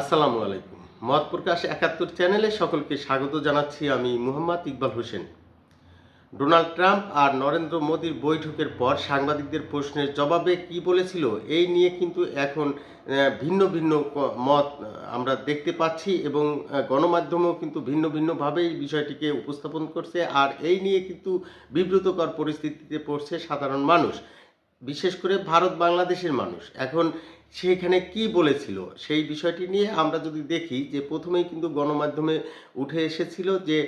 আসসালামু আলাইকুম। মত প্রকাশ একাত্তর চ্যানেলে সকলকে স্বাগত জানাচ্ছি আমি মুহাম্মদ ইকবাল হোসেন। ডোনাল্ড ট্রাম্প আর নরেন্দ্র মোদীর বৈঠকের পর সাংবাদিকদের প্রশ্নের জবাবে কি বলেছিল, এই নিয়ে কিন্তু এখন ভিন্ন ভিন্ন মত আমরা দেখতে পাচ্ছি এবং গণমাধ্যমেও কিন্তু ভিন্ন ভিন্নভাবে এই বিষয়টিকে উপস্থাপন করছে আর এই নিয়ে কিন্তু বিব্রতকর পরিস্থিতিতে পড়ছে সাধারণ মানুষ, বিশেষ করে ভারত বাংলাদেশের মানুষ। এখন সেইখানে কি বলেছিল? সেই বিষয়টি নিয়ে আমরা যদি দেখি যে প্রথমেই কিন্তু গণমাধ্যমে উঠে এসেছিল যে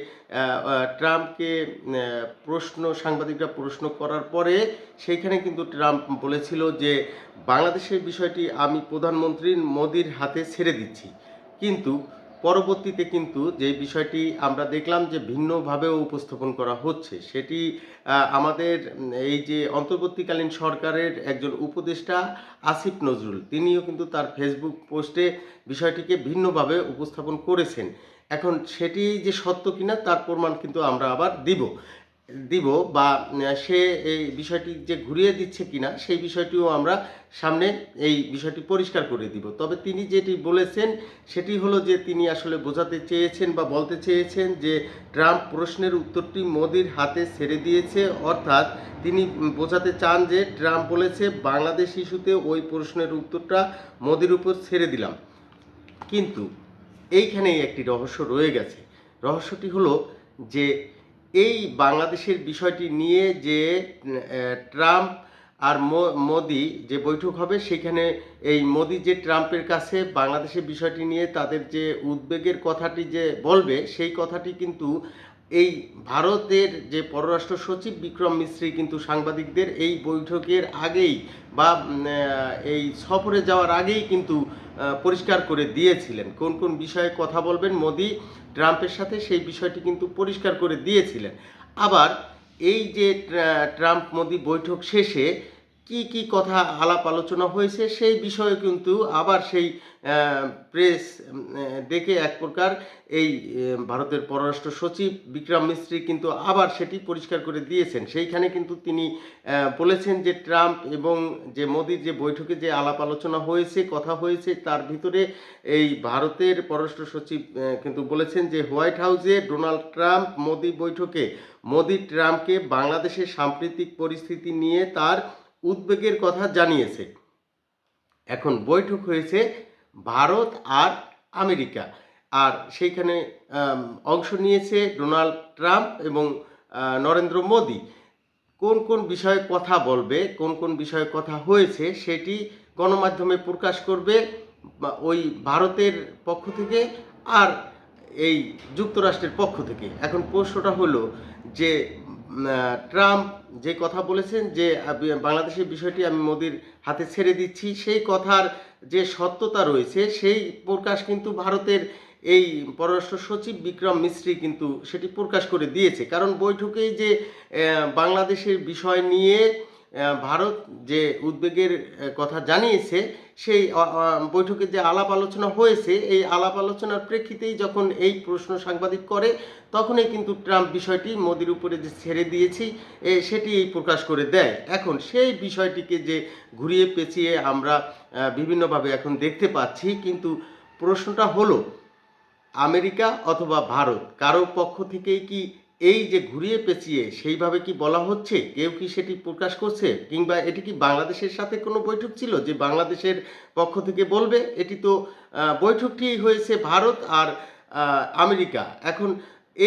ট্রাম্পকে প্রশ্ন, সাংবাদিকরা প্রশ্ন করার পরে সেইখানে কিন্তু ট্রাম্প বলেছিল যে, বাংলাদেশের বিষয়টি আমি প্রধানমন্ত্রী মোদির হাতে ছেড়ে দিচ্ছি। কিন্তু পরবর্তীতে কিন্তু যে বিষয়টি আমরা দেখলাম যে ভিন্নভাবেও উপস্থাপন করা হচ্ছে, সেটি আমাদের এই যে অন্তর্বর্তীকালীন সরকারের একজন উপদেষ্টা আসিফ নজরুল, তিনিও কিন্তু তার ফেসবুক পোস্টে বিষয়টিকে ভিন্নভাবে উপস্থাপন করেছেন। এখন সেটি যে সত্য কিনা তার প্রমাণ কিন্তু আমরা আবার দিব। দিব বা সে এই বিষয়টি যে ঘুরিয়ে দিচ্ছে কিনা, সেই বিষয়টিও আমরা সামনে এই বিষয়টি পরিষ্কার করে দিব। তবে তিনি যেটি বলেছেন, সেটি হলো যে তিনি আসলে বোঝাতে চেয়েছেন বা বলতে চেয়েছেন যে ট্রাম্প প্রশ্নের উত্তরটি মোদির হাতে ছেড়ে দিয়েছে। অর্থাৎ তিনি বোঝাতে চান যে ট্রাম্প বলেছে, বাংলাদেশ ইস্যুতে ওই প্রশ্নের উত্তরটা মোদির উপর ছেড়ে দিলাম। কিন্তু এইখানেই একটি রহস্য রয়ে গেছে। রহস্যটি হলো যে এই বাংলাদেশের বিষয়টি নিয়ে যে ট্রাম্প আর মোদি যে বৈঠক হবে, সেখানে এই মোদি যে ট্রাম্পের কাছে বাংলাদেশের বিষয়টি নিয়ে তাদের যে উদ্বেগের কথাটি যে বলবে, সেই কথাটি কিন্তু এই ভারতের যে পররাষ্ট্র সচিব বিক্রম মিশ্রি কিন্তু সাংবাদিকদের এই বৈঠকের আগেই বা এই সফরে যাওয়ার আগেই কিন্তু পরিষ্কার করে দিয়েছিলেন। কোন কোন বিষয়ে কথা বলবেন মোদি, ট্রাম্পের সাথে সেই বিষয়টি কিন্তু পরিষ্কার করে দিয়েছিলেন। আবার এই যে ট্রাম্প মোদি বৈঠক শেষে কি কি কথা আলাপ আলোচনা হয়েছে সেই বিষয়ে কিন্তু আবার সেই প্রেস দেখে এক প্রকার এই ভারতের পররাষ্ট্র সচিব বিক্রম মিস্ত্রি কিন্তু আবার সেটি পরিষ্কার করে দিয়েছেন। সেইখানে কিন্তু তিনি বলেছেন যে ট্রাম্প এবং যে মোদির যে বৈঠকে যে আলাপ আলোচনা হয়েছে, কথা হয়েছে, তার ভিতরে এই ভারতের পররাষ্ট্র সচিব কিন্তু বলেছেন যে হোয়াইট হাউসে ডোনাল্ড ট্রাম্প মোদি বৈঠকে, মোদি ট্রাম্পকে বাংলাদেশের সাম্প্রতিক পরিস্থিতি নিয়ে তার উদ্বেগের কথা জানিয়েছে। এখন বৈঠক হয়েছে ভারত আর আমেরিকা। আর সেইখানে অংশ নিয়েছে ডোনাল্ড ট্রাম্প এবং নরেন্দ্র মোদি। কোন কোন বিষয়ে কথা বলবে, কোন কোন বিষয়ে কথা হয়েছে, সেটি গণমাধ্যমে প্রকাশ করবে ওই ভারতের পক্ষ থেকে আর এই যুক্তরাষ্ট্রের পক্ষ থেকে। এখন প্রশ্নটা হলো যে ট্রাম্প যে কথা বলেছেন যে বাংলাদেশের বিষয়টি আমি মোদির হাতে ছেড়ে দিচ্ছি, সেই কথার যে সত্যতা রয়েছে, সেই প্রকাশ কিন্তু ভারতের এই পররাষ্ট্র সচিব বিক্রম মিস্ত্রি কিন্তু সেটি প্রকাশ করে দিয়েছে। কারণ বৈঠকেই যে বাংলাদেশের বিষয় নিয়ে ভারত যে উদ্বেগের কথা জানিয়েছে, সেই বৈঠকে যে আলাপ আলোচনা হয়েছে, এই আলাপ আলোচনার প্রেক্ষিতেই যখন এই প্রশ্ন সাংবাদিক করে, তখনই কিন্তু ট্রাম্প বিষয়টি মোদির উপরে যে ছেড়ে দিয়েছি সেটি প্রকাশ করে দেয়। এখন সেই বিষয়টিকে যে ঘুরিয়ে পেঁচিয়ে আমরা বিভিন্নভাবে এখন দেখতে পাচ্ছি, কিন্তু প্রশ্নটা হলো, আমেরিকা অথবা ভারত, কারও পক্ষ থেকেই কি এই যে ঘুরিয়ে পেঁচিয়ে সেইভাবে কি বলা হচ্ছে? কেউ কি সেটি প্রকাশ করছে? কিংবা এটি কি বাংলাদেশের সাথে কোনো বৈঠক ছিল যে বাংলাদেশের পক্ষ থেকে বলবে, এটি তো বৈঠকটি হয়েছে ভারত আর আমেরিকা। এখন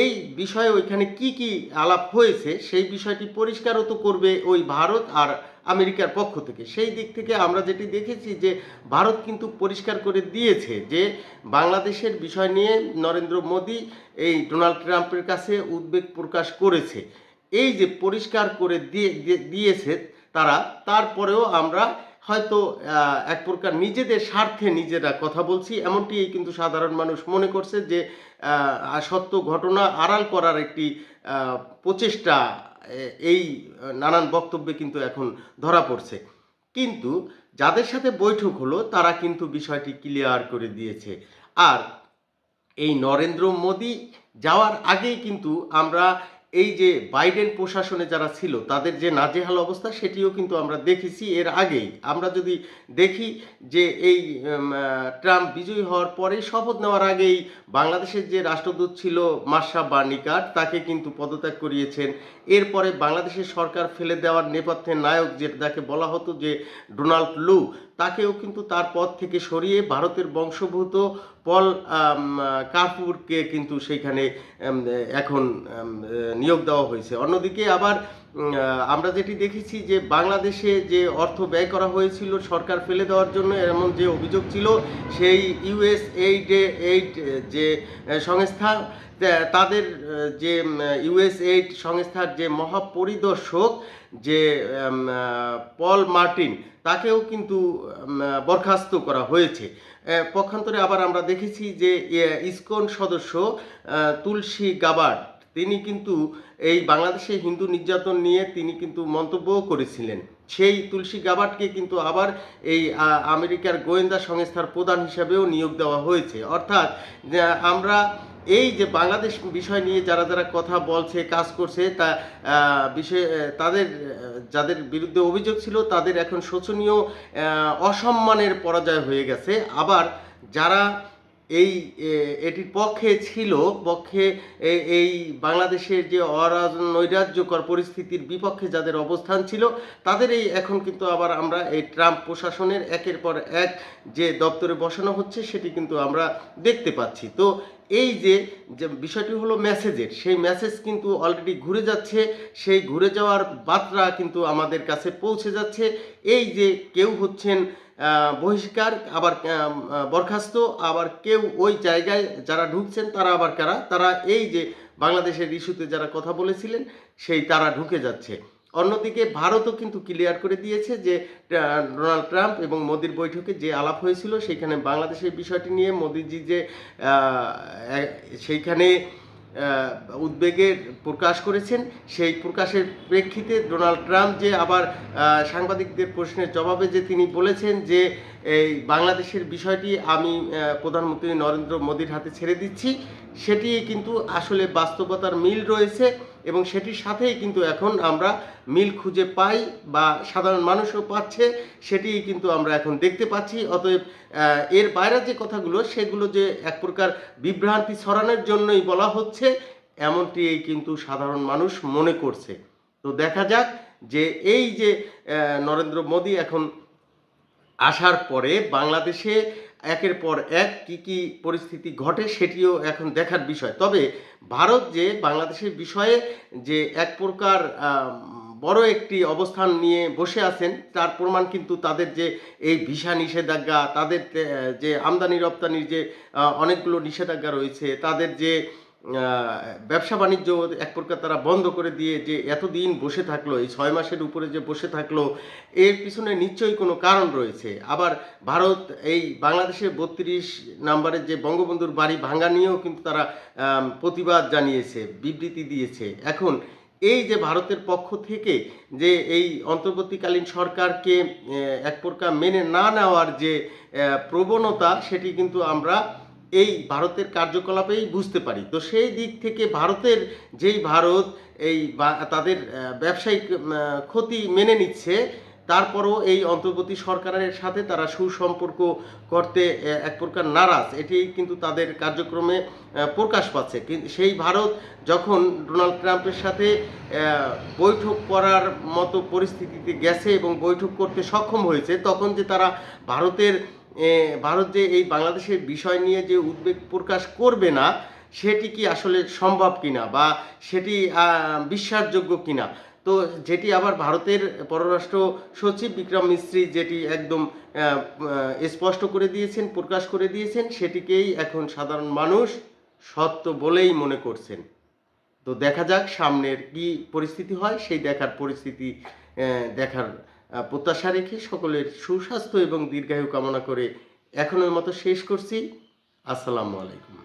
এই বিষয়ে ওইখানে কি কি আলাপ হয়েছে, সেই বিষয়টি পরিষ্কারও তো করবে ওই ভারত আর আমেরিকার পক্ষ থেকে। সেই দিক থেকে আমরা যেটি দেখেছি যে, ভারত কিন্তু পরিষ্কার করে দিয়েছে যে, বাংলাদেশের বিষয় নিয়ে নরেন্দ্র মোদী এই ডোনাল্ড ট্রাম্পের কাছে উদ্বেগ প্রকাশ করেছে। এই যে পরিষ্কার করে দিয়ে, দিয়ে- দিয়েছে তারা, তারপরেও আমরা হয়তো এক প্রকার নিজেদের স্বার্থে নিজেরা কথা বলছি এমনটি কিন্তু সাধারণ মানুষ মনে করছে যে সত্য ঘটনা আড়াল করার একটি প্রচেষ্টা এই নানান বক্তব্যে কিন্তু এখন ধরা পড়ছে। কিন্তু যাদের সাথে বৈঠক হলো, তারা কিন্তু বিষয়টি ক্লিয়ার করে দিয়েছে। আর এই নরেন্দ্র মোদী যাওয়ার আগেই কিন্তু আমরা এই যে বাইডেন প্রশাসনে যারা ছিল, তাদের যে নাজেহাল অবস্থা, সেটিও কিন্তু আমরা দেখেছি এর আগেই। আমরা যদি দেখি যে এই ট্রাম্প বিজয়ী হওয়ার পরে শপথ নেওয়ার আগেই বাংলাদেশের যে রাষ্ট্রদূত ছিল মার্শা বার্নিকার তাকে কিন্তু পদত্যাগ করিয়েছেন। এরপরে বাংলাদেশের সরকার ফেলে দেওয়ার নেপথ্যের নায়ক যেটাকে বলা হতো যে ডোনাল্ড লু তাকেও কিন্তু তার পদ থেকে সরিয়ে ভারতের বংশভূত পল আম, কাপুরকে কিন্তু সেইখানে এখন নিয়োগ দেওয়া হয়েছে। অন্যদিকে আবার আমরা যেটি দেখেছি যে বাংলাদেশে যে অর্থ ব্যয় করা হয়েছিল সরকার ফেলে দেওয়ার জন্য এমন যে অভিযোগ ছিল সেই ইউএস এইড এইড যে সংস্থা তাদের যে ইউএস এইড সংস্থার যে মহাপরিদর্শক, যে পল মার্টিন, তাকেও কিন্তু বরখাস্ত করা হয়েছে। পক্ষান্তরে আবার আমরা দেখেছি যে ইসকন সদস্য তুলসী গাবার্ড, তিনি কিন্তু এই বাংলাদেশে হিন্দু নির্যাতন নিয়ে তিনি কিন্তু মন্তব্যও করেছিলেন। সেই তুলসী গাবাটকে কিন্তু আবার এই আমেরিকার গোয়েন্দা সংস্থার প্রধান হিসাবেও নিয়োগ দেওয়া হয়েছে। অর্থাৎ আমরা এই যে বাংলাদেশ বিষয় নিয়ে যারা যারা কথা বলছে, কাজ করছে, তা বিষয়ে তাদের, যাদের বিরুদ্ধে অভিযোগ ছিল, তাদের এখন শোচনীয় অসম্মানের পরাজয় হয়ে গেছে। আবার যারা এই এটির পক্ষে ছিল, পক্ষে এই বাংলাদেশের যে অরাজ নৈরাজ্যকর পরিস্থিতির বিপক্ষে যাদের অবস্থান ছিল তাদের এই এখন কিন্তু আবার আমরা এই ট্রাম্প প্রশাসনের একের পর এক যে দপ্তরে বসানো হচ্ছে, সেটি কিন্তু আমরা দেখতে পাচ্ছি। তো এই যে যে বিষয়টি হলো মেসেজের সেই মেসেজ কিন্তু অলরেডি ঘুরে যাচ্ছে, সেই ঘুরে যাওয়ার বার্তা কিন্তু আমাদের কাছে পৌঁছে যাচ্ছে। এই যে কেউ হচ্ছেন বহিষ্কার, আবার বরখাস্ত, আবার কেউ ওই জায়গায় যারা ঢুকছেন, তারা আবার কারা? তারা এই যে বাংলাদেশের ইস্যুতে যারা কথা বলেছিলেন, সেই তারা ঢুকে যাচ্ছে। অন্যদিকে ভারতও কিন্তু ক্লিয়ার করে দিয়েছে যে ডোনাল্ড ট্রাম্প এবং মোদির বৈঠকে যে আলাপ হয়েছিল সেখানে বাংলাদেশের বিষয়টি নিয়ে মোদিজি যে সেইখানে উদ্বেগের প্রকাশ করেছেন, সেই প্রকাশের প্রেক্ষিতে ডোনাল্ড ট্রাম্প যে আবার সাংবাদিকদের প্রশ্নের জবাবে যে তিনি বলেছেন যে, এই বাংলাদেশের বিষয়টি আমি প্রধানমন্ত্রী নরেন্দ্র মোদীর হাতে ছেড়ে দিচ্ছি, সেটি কিন্তু আসলে বাস্তবতার মিল রয়েছে। এবং সেটির সাথেই কিন্তু এখন আমরা মিল খুঁজে পাই বা সাধারণ মানুষও পাচ্ছে সেটি কিন্তু আমরা এখন দেখতে পাচ্ছি। অতএব এর বাইরে যে কথাগুলো, সেগুলো যে এক প্রকার বিভ্রান্তি ছড়ানোর জন্যই বলা হচ্ছে এমনটি কিন্তু সাধারণ মানুষ মনে করছে। তো দেখা যাক যে এই যে নরেন্দ্র মোদী এখন আসার পরে বাংলাদেশে একের পর এক কি কি পরিস্থিতি ঘটে সেটিও এখন দেখার বিষয়। তবে ভারত যে বাংলাদেশের বিষয়ে যে এক প্রকার বড় একটি অবস্থান নিয়ে বসে আছেন তার প্রমাণ কিন্তু তাদের যে এই ভিসা নিষেধাজ্ঞা তাদের যে, আমদানি রপ্তানির যে অনেকগুলো নিষেধাজ্ঞা রয়েছে তাদের যে ব্যবসা বাণিজ্য এক প্রকার তারা বন্ধ করে দিয়ে যে এতদিন বসে থাকল, এই ছয় মাসের উপরে যে বসে থাকল, এর পিছনে নিশ্চয়ই কোনো কারণ রয়েছে। আবার ভারত এই বাংলাদেশের বত্রিশ নাম্বারের যে বঙ্গবন্ধুর বাড়ি ভাঙা নিয়েও কিন্তু তারা প্রতিবাদ জানিয়েছে, বিবৃতি দিয়েছে। এখন এই যে ভারতের পক্ষ থেকে যে এই অন্তর্বর্তীকালীন সরকারকে এক প্রকার মেনে না নেওয়ার যে প্রবণতা, সেটি কিন্তু আমরা এই ভারতের কার্যকলাপেই বুঝতে পারি। তো সেই দিক থেকে ভারতের যেই ভারত, এই তাদের ব্যবসায়িক ক্ষতি মেনে নিচ্ছে, তারপরও এই অন্তর্বর্তী সরকারের সাথে তারা সুসম্পর্ক করতে এক প্রকার নারাজ। এটি কিন্তু তাদের কার্যক্রমে প্রকাশ পাচ্ছে। সেই ভারত যখন ডোনাল্ড ট্রাম্পের সাথে বৈঠক করার মতো পরিস্থিতিতে গেছে এবং বৈঠক করতে সক্ষম হয়েছে, তখন যে তারা ভারতের ভারত যে এই বাংলাদেশের বিষয় নিয়ে যে উদ্বেগ প্রকাশ করবে না, সেটি কি আসলে সম্ভব কিনা বা সেটি বিশ্বাসযোগ্য কিনা? তো যেটি আবার ভারতের পররাষ্ট্র সচিব বিক্রম মিস্ত্রি যেটি একদম স্পষ্ট করে দিয়েছেন, প্রকাশ করে দিয়েছেন, সেটিকেই এখন সাধারণ মানুষ সত্য বলেই মনে করছেন। তো দেখা যাক সামনের কি পরিস্থিতি হয়, সেই দেখার পরিস্থিতি দেখার প্রত্যাশা রেখে সকলের সুস্বাস্থ্য এবং দীর্ঘায়ু কামনা করে এখনের মতো শেষ করছি। আসসালামু আলাইকুম।